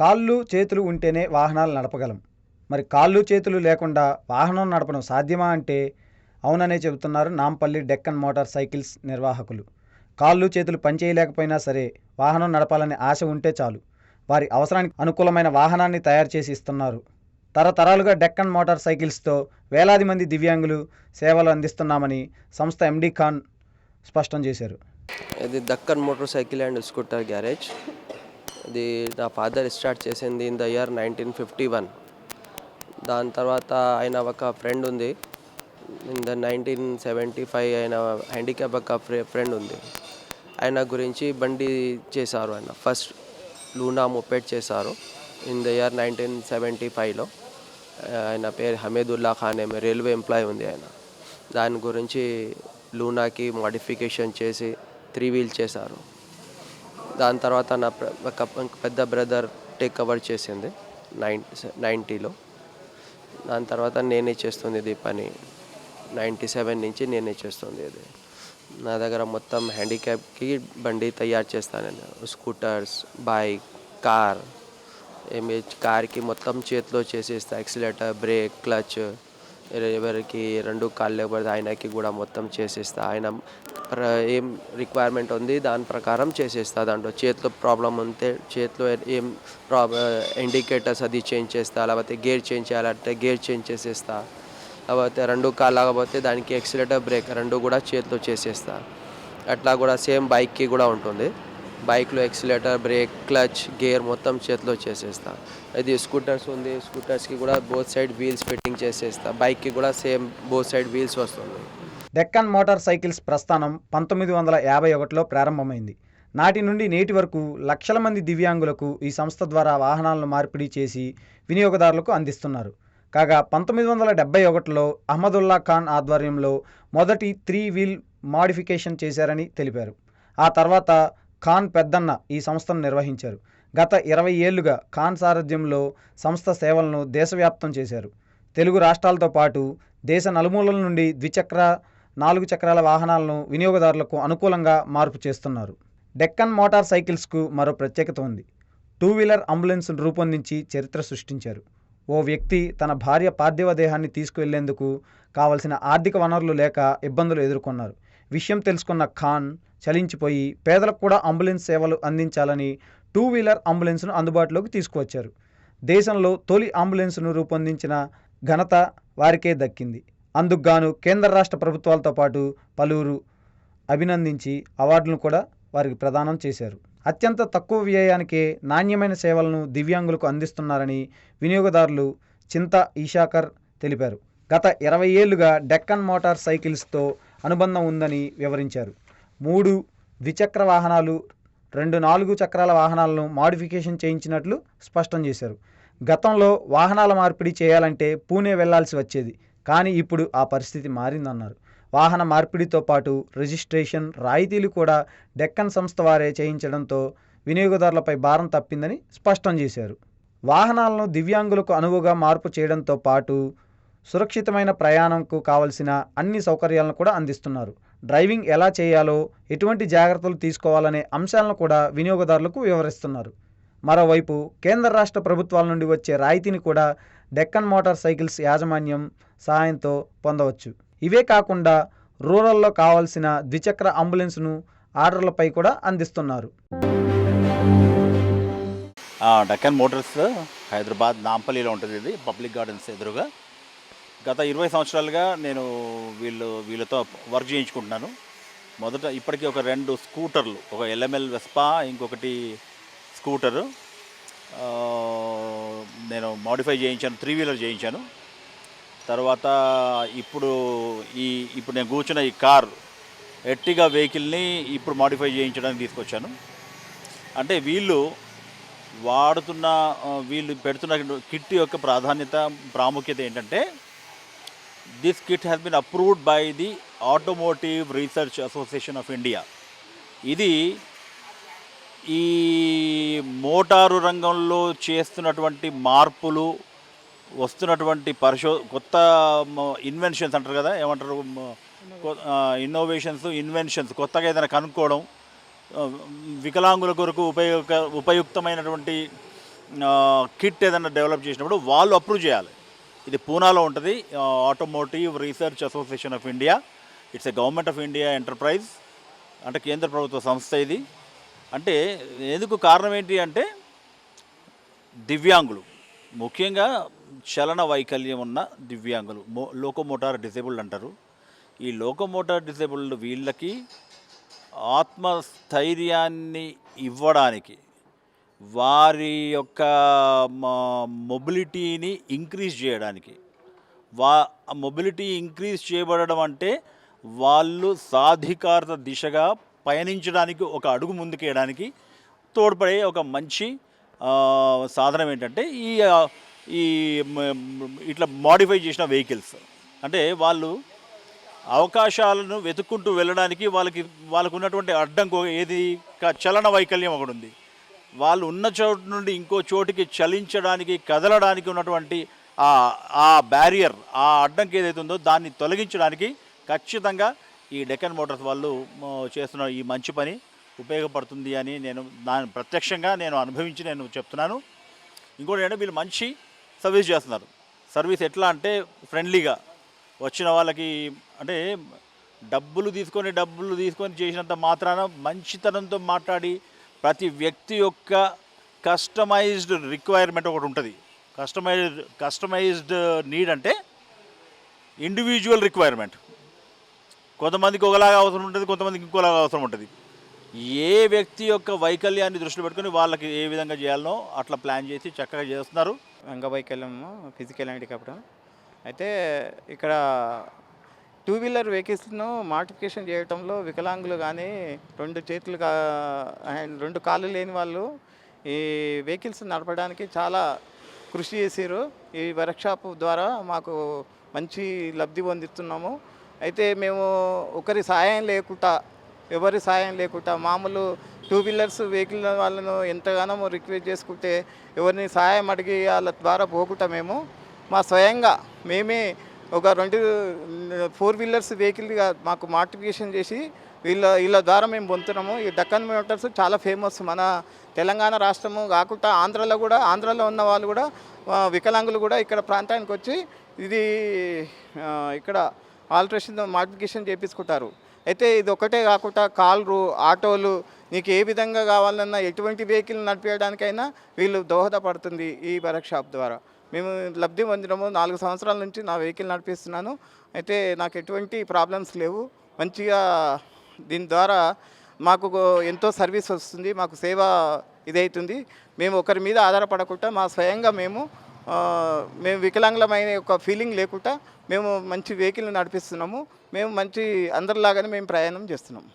కాళ్ళు చేతులు ఉంటేనే వాహనాలు నడపగలం. మరి కాళ్ళు చేతులు లేకుండా వాహనం నడపడం సాధ్యమా అంటే? అవుననే చెబుతున్నారు నాంపల్లి డెక్కన్ మోటార్ సైకిల్స్ నిర్వాహకులు. కాళ్ళు చేతులు పనిచేయలేకపోయినా సరే వాహనం నడపాలనే ఆశ ఉంటే చాలు. వారి అవసరానికి అనుకూలమైన వాహనాన్ని తయారు చేసి ఇస్తున్నారు. తరతరాలుగా డెక్కన్ మోటార్ సైకిల్స్తో వేలాది మంది దివ్యాంగులు సేవలు అందిస్తున్నామని సంస్థ ఎండి ఖాన్ స్పష్టం చేశారు. ఇది Deccan motor cycle and scooter garage. The నా ఫాదర్ స్టార్ట్ చేసింది in the year nineteen fifty one. దాని తర్వాత ఆయన ఒక ఫ్రెండ్ ఉంది. In the nineteen seventy five ఆయన హ్యాండిక్యాప్ ఒక ఫ్రెండ్ ఉంది. ఆయన గురించి బండి చేశారు ఆయన. ఫస్ట్ లూనా మొపెట్ చేశారు in the year nineteen seventy ఫైవ్లో. ఆయన పేరు హమీదుల్లా ఖాన్ ఏమో రైల్వే ఎంప్లాయీ ఉంది ఆయన. దాని గురించి లూనాకి మోడిఫికేషన్ చేసి త్రీ వీల్ చేశారు. దాని తర్వాత నా ఒక పెద్ద బ్రదర్ టేక్ కవర్ చేసింది నైన్ నైంటీలో దాని తర్వాత నేనే చేస్తుంది ఇది పని. నైంటీ సెవెన్ నుంచి నేనే చేస్తుంది ఇది. నా దగ్గర మొత్తం హ్యాండిక్యాప్కి బండి తయారు చేస్తాను నేను. Scooters bike car. ఏమి కార్కి మొత్తం చేతిలో చేసేస్తా. Accelerator brake clutch. ఎవరికి రెండు కాళ్ళు లేకపోతే ఆయనకి కూడా మొత్తం చేసేస్తా. ఆయన ప్ర- ఏం రిక్వైర్మెంట్ ఉంది దాని ప్రకారం చేసేస్తా దాంట్లో. చేతిలో ప్రాబ్లం ఉంటే చేతిలో ఏం ప్రాబ్ ఇండికేటర్స్ అది చేంజ్ చేస్తా లేకపోతే గేర్ చేంజ్ చేయాలంటే గేర్ చేంజ్ చేసేస్తా. లేకపోతే రెండు కాళ్ళు లేకపోతే దానికి ఎక్సిలేటర్ బ్రేక్ రెండు కూడా చేతిలో చేసేస్తా. అట్లా కూడా సేమ్ బైక్కి కూడా ఉంటుంది. బైక్లో ఎక్సిలేటర్ బ్రేక్ క్లచ్ గేర్ మొత్తం చేతిలో చేసేస్తా. ఇది స్కూటర్స్ ఉంది స్కూటర్స్కి కూడా బోత్ సైడ్ వీల్స్ ఫిట్టింగ్ చేసేస్తా. బైక్కి కూడా సేమ్ బోత్ సైడ్ వీల్స్ వస్తుంది. డెక్కన్ మోటార్ సైకిల్స్ ప్రస్థానం పంతొమ్మిది వందల యాభై ఒకటిలో ప్రారంభమైంది. నాటి నుండి నేటి వరకు లక్షల మంది దివ్యాంగులకు ఈ సంస్థ ద్వారా వాహనాలను మార్పిడి చేసి వినియోగదారులకు అందిస్తున్నారు. కాగా పంతొమ్మిది వందల డెబ్బై ఒకటిలో అహ్మదుల్లా ఖాన్ ఆధ్వర్యంలో మొదటి త్రీ వీల్ మాడిఫికేషన్ చేశారని తెలిపారు. ఆ తర్వాత ఖాన్ పెద్దన్న ఈ సంస్థను నిర్వహించారు. గత ఇరవై ఏళ్ళుగా ఖాన్ సారథ్యంలో సంస్థ సేవలను దేశవ్యాప్తం చేశారు. తెలుగు రాష్ట్రాలతో పాటు దేశ నలుమూలల నుండి ద్విచక్ర నాలుగు చక్రాల వాహనాలను వినియోగదారులకు అనుకూలంగా మార్పు చేస్తున్నారు. డెక్కన్ మోటార్ సైకిల్స్కు మరో ప్రత్యేకత ఉంది. టూ వీలర్ అంబులెన్స్ను రూపొందించి చరిత్ర సృష్టించారు. ఓ వ్యక్తి తన భార్య పార్థివ దేహాన్ని తీసుకువెళ్ళేందుకు కావలసిన ఆర్థిక వనరులు లేక ఇబ్బందులు ఎదుర్కొన్నారు. విషయం తెలుసుకున్న ఖాన్ చలించిపోయి పేదలకు కూడా అంబులెన్స్ సేవలు అందించాలని టూ వీలర్ అంబులెన్స్ను అందుబాటులోకి తీసుకువచ్చారు. దేశంలో తొలి అంబులెన్స్ను రూపొందించిన ఘనత వారికే దక్కింది. అందుకుగాను కేంద్ర రాష్ట్ర ప్రభుత్వాలతో పాటు పలువురు అభినందించి అవార్డులను కూడా వారికి ప్రదానం చేశారు. అత్యంత తక్కువ వ్యయానికే నాణ్యమైన సేవలను దివ్యాంగులకు అందిస్తున్నారని వినియోగదారులు చింత ఈషాకర్ తెలిపారు. గత ఇరవై ఏళ్ళుగా డెక్కన్ మోటార్ సైకిల్స్తో అనుబంధం ఉందని వివరించారు. మూడు ద్విచక్ర వాహనాలు రెండు నాలుగు చక్రాల వాహనాలను మాడిఫికేషన్ చేయించినట్లు స్పష్టం చేశారు. గతంలో వాహనాల మార్పిడి చేయాలంటే పూణే వెళ్ళాల్సి వచ్చేది కానీ ఇప్పుడు ఆ పరిస్థితి మారిందన్నారు. వాహన మార్పిడితో పాటు రిజిస్ట్రేషన్ రాయితీలు కూడా డెక్కన్ సంస్థ వారే చేయించడంతో వినియోగదారులపై భారం తప్పిందని స్పష్టం చేశారు. వాహనాలను దివ్యాంగులకు అనువుగా మార్పు చేయడంతో పాటు సురక్షితమైన ప్రయాణంకు కావలసిన అన్ని సౌకర్యాలను కూడా అందిస్తున్నారు. డ్రైవింగ్ ఎలా చేయాలో ఎటువంటి జాగ్రత్తలు తీసుకోవాలనే అంశాలను కూడా వినియోగదారులకు వివరిస్తున్నారు. మరోవైపు కేంద్ర రాష్ట్ర ప్రభుత్వాల నుండి వచ్చే రాయితీని కూడా డెక్కన్ మోటార్ సైకిల్స్ యాజమాన్యం సహాయంతో పొందవచ్చు. ఇవే కాకుండా రూరల్లో కావాల్సిన ద్విచక్ర అంబులెన్స్ను ఆర్డర్లపై కూడా అందిస్తున్నారు. డెక్కన్ మోటార్స్ హైదరాబాద్ నాంపల్లిలో ఉంటుంది ఇది పబ్లిక్ గార్డెన్స్ ఎదురుగా. గత ఇరవై సంవత్సరాలుగా నేను వీళ్ళు వీళ్ళతో వర్క్ చేయించుకుంటున్నాను. మొదట ఇప్పటికీ ఒక రెండు స్కూటర్లు ఒక ఎల్ఎంఎల్ వెస్పా ఇంకొకటి స్కూటరు. నేను మాడిఫై చేయించాను త్రీ వీలర్ చేయించాను. తర్వాత ఇప్పుడు ఈ ఇప్పుడు నేను కూర్చున్న ఈ కార్ ఎట్టిగా వెహికల్ని ఇప్పుడు మాడిఫై చేయించడానికి తీసుకొచ్చాను. అంటే వీళ్ళు వాడుతున్న వీళ్ళు పెడుతున్న కిట్ యొక్క ప్రాధాన్యత ప్రాముఖ్యత ఏంటంటే this kit has been approved by the automotive research association of India ఇది ఈ మోటారు రంగంలో చేస్తున్నటువంటి మార్పులు వస్తున్నటువంటి పరిశో కొత్త ఇన్వెన్షన్స్ అంటారు కదా ఏమంటారు ఇన్నోవేషన్స్ ఇన్వెన్షన్స్ కొత్తగా ఏదైనా కనుక్కోవడం వికలాంగుల కొరకు ఉపయోగ ఉపయుక్తమైనటువంటి కిట్ ఏదైనా డెవలప్ చేసినప్పుడు వాళ్ళు అప్రూవ్ చేయాలి. ఇది పూనాలో ఉంటుంది. Automotive research association of India it's a government of India enterprise అంటే కేంద్ర ప్రభుత్వ సంస్థ ఇది. అంటే ఎందుకు కారణం ఏంటి అంటే దివ్యాంగులు. ముఖ్యంగా చలన వైకల్యం ఉన్న దివ్యాంగులు. మో లోకోమోటార్ డిసేబుల్డ్ అంటారు. ఈ లోకోమోటార్ డిసేబుల్డ్ వీళ్ళకి ఆత్మస్థైర్యాన్ని ఇవ్వడానికి వారి యొక్క మొబిలిటీని ఇంక్రీజ్ చేయడానికి. వా మొబిలిటీ ఇంక్రీజ్ చేయబడడం అంటే వాళ్ళు సాధికారత దిశగా పయనించడానికి ఒక అడుగు ముందుకేయడానికి తోడ్పడే ఒక మంచి సాధనం ఏంటంటే ఈ ఈ ఇట్లా మాడిఫై చేసిన వెహికల్స్. అంటే వాళ్ళు అవకాశాలను వెతుక్కుంటూ వెళ్ళడానికి వాళ్ళకి వాళ్ళకు ఉన్నటువంటి అడ్డంకు ఏది? క- చలన వైకల్యం ఒకటి ఉంది. వాళ్ళు ఉన్న చోటు నుండి ఇంకో చోటికి చలించడానికి కదలడానికి ఉన్నటువంటి ఆ ఆ బ్యారియర్ ఆ అడ్డంకి ఏదైతే ఉందో దాన్ని తొలగించడానికి ఖచ్చితంగా ఈ డెక్కన్ మోటార్స్ వాళ్ళు చేస్తున్న ఈ మంచి పని ఉపయోగపడుతుంది అని నేను దాని ప్రత్యక్షంగా నేను అనుభవించి నేను చెప్తున్నాను. ఇంకోటి ఏంటంటే వీళ్ళు మంచి సర్వీస్ చేస్తున్నారు. సర్వీస్ ఎట్లా అంటే ఫ్రెండ్లీగా వచ్చిన వాళ్ళకి అంటే డబ్బులు తీసుకొని డబ్బులు తీసుకొని చేసినంత మాత్రాన మంచితనంతో మాట్లాడి ప్రతి వ్యక్తి యొక్క కస్టమైజ్డ్ రిక్వైర్మెంట్ ఒకటి ఉంటుంది. కస్టమైజ్డ్ కస్టమైజ్డ్ నీడ్ అంటే ఇండివిజువల్ రిక్వైర్మెంట్ కొంతమందికి ఒకలాగా అవసరం ఉంటుంది కొంతమందికి ఇంకోలాగా అవసరం ఉంటుంది. ఏ వ్యక్తి యొక్క వైకల్యాన్ని దృష్టిలో పెట్టుకొని వాళ్ళకి ఏ విధంగా చేయాలనో అట్లా ప్లాన్ చేసి చక్కగా చేస్తున్నారు. అంగవైకల్యము ఫిజికల్ హ్యాండిక్యాప్డ్ అయితే ఇక్కడ టూ వీలర్ వెహికల్స్ను మాడిఫికేషన్ చేయడంలో వికలాంగులు కానీ రెండు చేతులు అండ్ రెండు కాళ్ళు లేని వాళ్ళు ఈ వెహికల్స్ నడపడానికి చాలా కృషి చేశారు ఈ వర్క్షాప్ ద్వారా మాకు మంచి లబ్ధి పొందుతున్నాము అయితే మేము ఒకరి సాయం లేకుండా ఎవరి సాయం లేకుండా మామూలు టూ వీలర్స్ వెహికల్ వాళ్ళను ఎంతగానో రిక్వెస్ట్ చేసుకుంటే ఎవరిని సాయం అడిగి వాళ్ళ ద్వారా పోకుండా మేము మా స్వయంగా మేమే ఒక రెండు ఫోర్ వీలర్స్ వెహికల్గా మాకు మాటిఫికేషన్ చేసి వీళ్ళ వీళ్ళ ద్వారా మేము పొందుతున్నాము. ఈ డక్కన్ మోటార్స్ చాలా ఫేమస్. మన తెలంగాణ రాష్ట్రము కాకుండా ఆంధ్రలో కూడా ఆంధ్రలో ఉన్న వాళ్ళు కూడా వికలాంగులు కూడా ఇక్కడ ప్రాంతానికి వచ్చి ఇది ఇక్కడ ఆల్ట్రేషన్ మాడిఫికేషన్ చేపించుకుంటారు. అయితే ఇది ఒకటే కాకుండా కార్లు ఆటోలు నీకు ఏ విధంగా కావాలన్నా ఎటువంటి వెహికల్ నడిపేయడానికైనా వీళ్ళు దోహదపడుతుంది ఈ వర్క్షాప్ ద్వారా. మేము లబ్ధి పొందినము. నాలుగు సంవత్సరాల నుంచి నా వెహికల్ నడిపిస్తున్నాను. అయితే నాకు ఎటువంటి ప్రాబ్లమ్స్ లేవు. మంచిగా దీని ద్వారా మాకు ఎంతో సర్వీస్ వస్తుంది. మాకు సేవ ఇదవుతుంది మేము ఒకరి మీద ఆధారపడకుండా మా స్వయంగా మేము మేము వికలాంగులమైన ఒక ఫీలింగ్ లేకుండా మేము మంచి వెహికల్ నడిపిస్తున్నాము. మేము మంచి అందరిలాగానే మేము ప్రయాణం చేస్తున్నాము